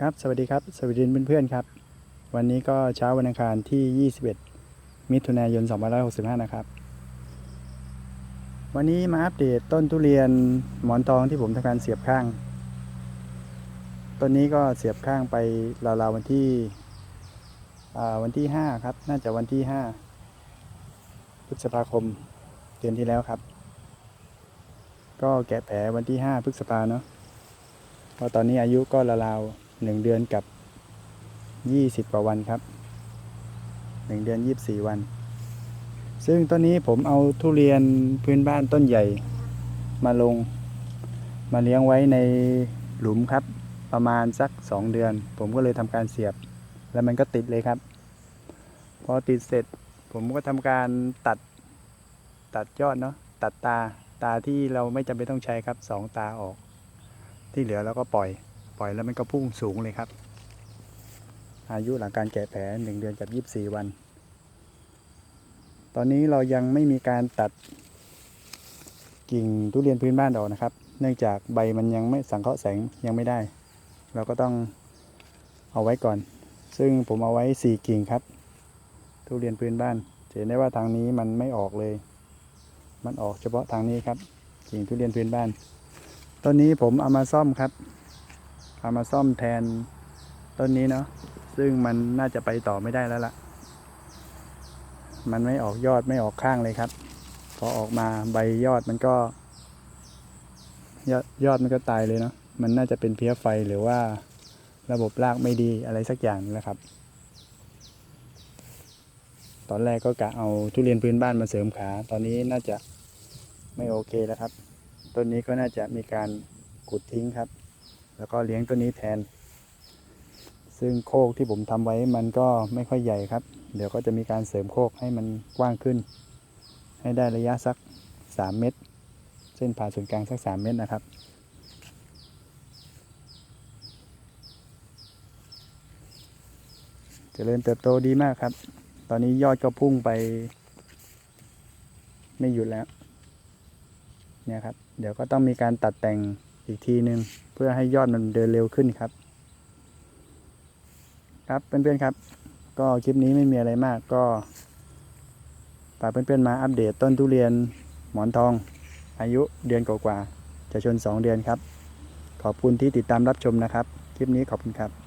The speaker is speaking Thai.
ครับสวัสดีครับสวัสดีเพื่อนๆครับ วันนี้ก็เช้าวันอังคารที่ 21 มิถุนายน 2565 นะครับ วันนี้มาอัปเดตต้นทุเรียนหมอนทองที่ผมทำการเสียบข้าง ต้นนี้ก็เสียบข้างไปราวๆวันที่อ่าวันที่ 5 ครับ น่าจะวันที่ 5 พฤษภาคมเดือนที่แล้วครับ ก็แกะแผลวันที่ 5 พฤษภาเนาะเพราะตอนนี้อายุก็ราวๆ หนึ่งเดือนกับยี่สิบกว่าวันครับหนึ่งเดือนยี่บสี่วัน ซึ่งต้นนี้ผมเอาทุเรียนพื้นบ้านต้นใหญ่มาลง มาเลี้ยงไว้ในหลุมครับ ประมาณสักสองเดือน ผมก็เลยทำการเสียบ แล้วมันก็ติดเลยครับ พอติดเสร็จผมก็ทำการตัดตัดยอดเนาะตัดตาตาที่เราไม่จำเป็นต้องใช้ครับสองตาออก ที่เหลือเราก็ปล่อย ปล่อยแล้วมันก็พุ่งสูงเลยครับ อายุหลังการแกะแผลหนึ่งเดือนกับยี่บสี่วัน ตอนนี้เรายังไม่มีการตัดกิ่งทุเรียนพื้นบ้านออกนะครับ เนื่องจากใบมันยังไม่สังเคราะห์แสงยังไม่ได้ เราก็ต้องเอาไว้ก่อน ซึ่งผมเอาไว้สี่กิ่งครับ ทุเรียนพื้นบ้านจะเห็นได้ว่าทางนี้มันไม่ออกเลย มันออกเฉพาะทางนี้ครับ กิ่งทุเรียนพื้นบ้าน ต้นนี้ผมเอามาซ่อมครับ เอามาซ่อมแทนต้นนี้เนาะซึ่งมันน่าจะไปต่อไม่ได้แล้วล่ะ มันไม่ออกยอดไม่ออกข้างเลยครับ พอออกมาใบยอดมันก็ ยอดยอดมันก็ตายเลยเนาะมันน่าจะเป็นเพี้ยไฟหรือว่าระบบรากไม่ดีอะไรสักอย่างนะครับ ตอนแรกก็กะเอาทุเรียนพื้นบ้านมาเสริมขา ตอนนี้น่าจะไม่โอเคแล้วครับ ต้นนี้ก็น่าจะมีการขุดทิ้งครับ แล้วก็เลี้ยงต้นนี้แทน ซึ่งโคกที่ผมทำไว้มันก็ไม่ค่อยใหญ่ครับ เดี๋ยวก็จะมีการเสริมโคกให้มันกว้างขึ้น ให้ได้ระยะสัก 3 เมตร เส้นผ่าศูนย์กลางสัก 3 เมตรนะครับเจริญเติบโตดีมากครับ ตอนนี้ยอดก็พุ่งไป ไม่หยุดแล้ว เนี่ยครับ เดี๋ยวก็ต้องมีการตัดแต่ง อีกทีหนึ่งเพื่อให้ยอดมันเดินเร็วขึ้นครับ ครับเพื่อนๆครับ ก็คลิปนี้ไม่มีอะไรมากก็ฝากเพื่อนๆมาอัปเดตต้นทุเรียนหมอนทอง อายุเดือนกว่าๆจะชน 2 เดือนครับ ขอบคุณที่ติดตามรับชมนะครับ คลิปนี้ขอบคุณครับ